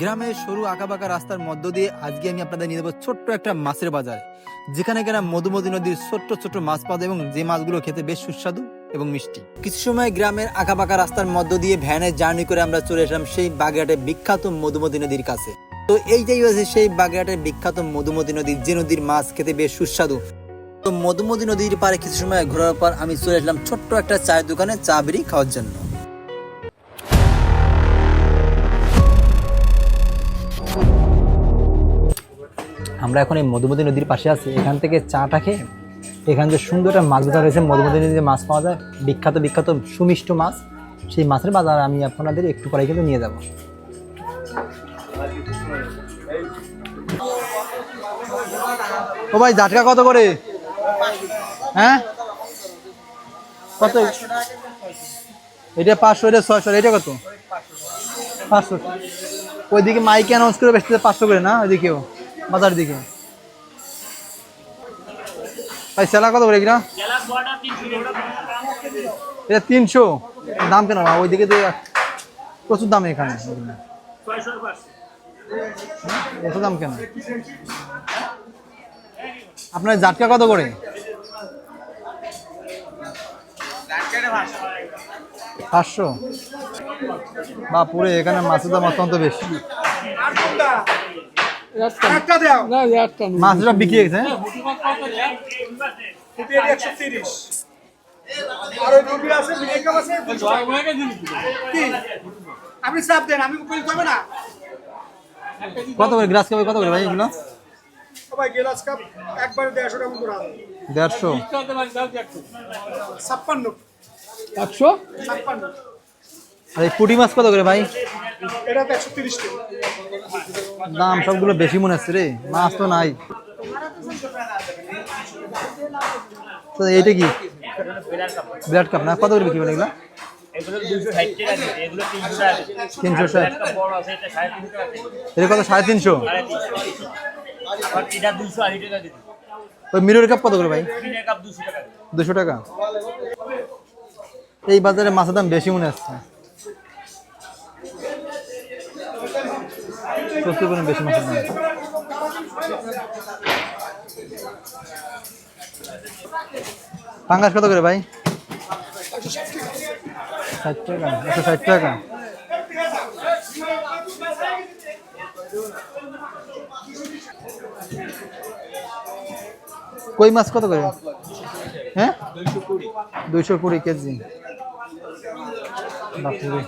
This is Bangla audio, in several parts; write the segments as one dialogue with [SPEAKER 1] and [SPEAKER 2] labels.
[SPEAKER 1] গ্রামের সরু আঁকাবাঁকা রাস্তার মধ্য দিয়ে আজকে আমি আপনাদের নিয়ে যাব ছোট্ট একটা মাছের বাজার। যেখানে কিনা মধুমতি নদীর ছোট্ট ছোট্ট মাছ পাওয়া এবং যে মাছগুলো খেতে বেশ সুস্বাদু এবং মিষ্টি। কিছু সময় গ্রামের আঁকাবাঁকা রাস্তার মধ্য দিয়ে ভ্যানে জার্নি করে আমরা চলে এসলাম সেই বাগেরহাটের বিখ্যাত মধুমতি নদীর কাছে। তো এইটাই হচ্ছে সেই বাগেরহাটের বিখ্যাত মধুমতি নদী যে নদীর মাছ খেতে বেশ সুস্বাদু। তো মধুমতি নদীর পারে কিছু সময় ঘোরার পর আমি চলে আসলাম ছোট্ট একটা চায়ের দোকানে চা, বিড়ি খাওয়ার জন্য।
[SPEAKER 2] আমরা এখন এই মধুমতি নদীর পাশে আছি। এখান থেকে চাটা খেয়ে এখানে যে সুন্দর একটা মাছ বাজার রয়েছে, মধুমতি নদীতে মাছ পাওয়া যায়, বিখ্যাত বিখ্যাত, সুমিষ্ট মাছ, সেই মাছের বাজার আমি আপনাদের একটু পরে কিন্তু নিয়ে যাব। ও ভাই জাটকা কত করে? হ্যাঁ? কত? এটা পাঁচশো, এটা ছয়শো, এটা কত? পাঁচশো। ওইদিকে মাইকে অ্যানাউন্স করে বেচতে পাঁচশো করে না? ওইদিকেও বাজার দিকে। ভাই, সেলা কত করে এগুলা? এটা তিনশো। দাম কেন? ওইদিকে তো প্রচুর দাম এখানে। দাম কেন? আপনার জাটকা কত করে? পাঁচশো। বাপুরে এখানে মাছের দাম অত্যন্ত বেশি।
[SPEAKER 3] একটা দাও।
[SPEAKER 2] মাছটা বিক্রি হয়ে? গেছে হ্যাঁ?
[SPEAKER 3] আপনি চাপ দেন আমি না।
[SPEAKER 2] কত করে কাপে কত করে ভাই এগুলো?
[SPEAKER 3] গেলাস কাপ একবারে দেড়শো টাকা মতো
[SPEAKER 2] দেড়শো।
[SPEAKER 3] ছাপ্পান্ন।
[SPEAKER 2] একশো?
[SPEAKER 3] ছাপ্পান্ন
[SPEAKER 2] আর এই পুঁটি মাছ কত করে ভাই? দাম সবগুলো বেশি মনে হচ্ছে রে মাছ তো নাই। তো এইটা কি? বিরাট কাপ না? কত করে বিক্রি এগুলো?
[SPEAKER 4] তিনশো এটা সাড়ে তিনশো টাকা
[SPEAKER 2] কত? সাড়ে তিনশো? ওই মিরর কাপ কত করে ভাই?
[SPEAKER 4] দুশো টাকা।
[SPEAKER 2] এই বাজারে মাছের দাম বেশি মনে হচ্ছে। প্রচুর পরিমাণে বেশি পাঙ্গাস কত করে ভাই? ষাট টাকা, একশো ষাট টাকা। কই মাছ কত করে? হ্যাঁ? দুইশো কুড়ি কেজি।
[SPEAKER 5] চোর।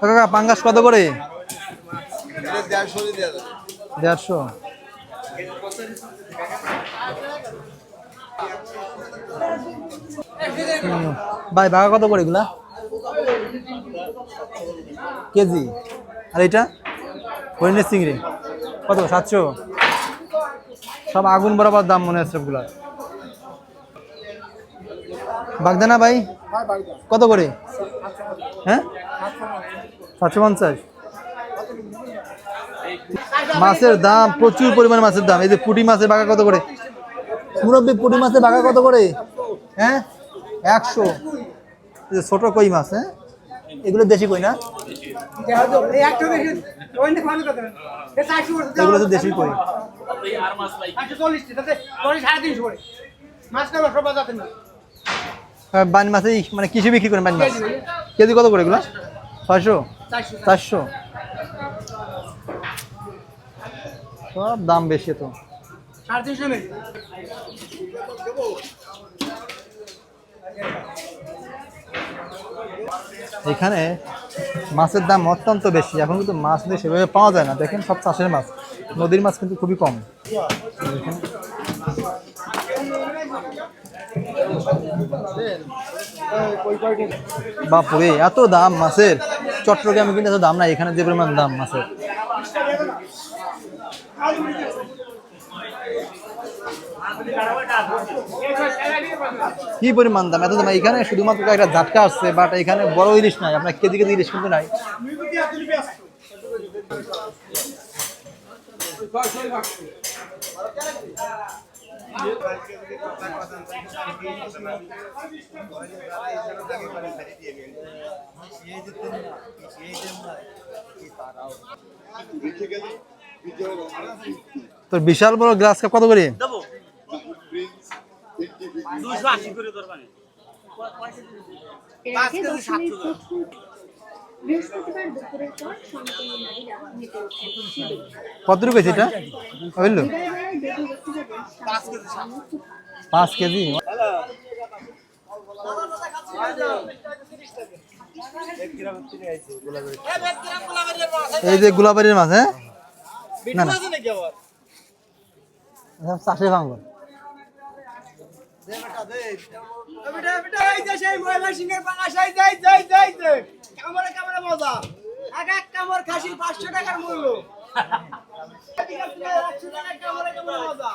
[SPEAKER 2] কাকা পাঙ্গাস কত করে?
[SPEAKER 5] দেড়শো।
[SPEAKER 2] ভাই বাঘা কত করে এগুলা? কেজি। আর এটা? হরিণের চিংড়ি। কত? সাতশো? সব আগুন বরাবর দাম মনে হচ্ছে সবগুলা বাগদানা ভাই? কত করে? হ্যাঁ? সাতশো পঞ্চাশ। মাছের দাম, প্রচুর পরিমাণে মাছের দাম। এই যে পুঁটি মাছের বাঘা কত করে? মুরব্বী, পুঁটি মাছের বাঘা কত করে? হ্যাঁ? একশো। ছোট কই মাছ হ্যাঁ? এগুলো দেশি কই না? এগুলো তো দেশি কই। আর বান মাছ মানে কিসে বিক্রি করেন বান মাছ? কেজি কত করে এগুলো? ছয়শো?
[SPEAKER 3] চারশো?
[SPEAKER 2] সব দাম বেশি তো।
[SPEAKER 3] সাড়ে তিনশো
[SPEAKER 2] এখানে মাছের দাম অত্যন্ত বেশি। এখন কিন্তু মাছ কিন্তু সেভাবে পাওয়া যায় না। দেখেন সব চাষের মাছ। নদীর মাছ কিন্তু খুবই কম। বাপুরে, এত দাম মাছের। চট্টগ্রামে কিন্তু এত দাম নাই। এখানে যে পরিমাণ দাম মাছের। কি পরিমাণ দাম? এত দাম। এখানে শুধুমাত্র একটা ঝাটকা আসছে বাট এখানে বড় ইলিশ নাই। আপনার কেজি কেজি ইলিশ কিন্তু নাই। তোর বিশাল বড় গ্লাস কাপ কত করে?
[SPEAKER 4] দেবো।
[SPEAKER 2] কত
[SPEAKER 6] যাবেন শান্তি
[SPEAKER 2] পাঁচ কেজি এই যে গোলাবাড়ির মাছ হ্যাঁ? না না। চাষে ভাঙবো
[SPEAKER 3] কামড়ে কামড়ে মজা এক এক কামড় খাসির পাঁচশো টাকার মূল্য। একশো টাকার কামড়ে কামড়ে মজা।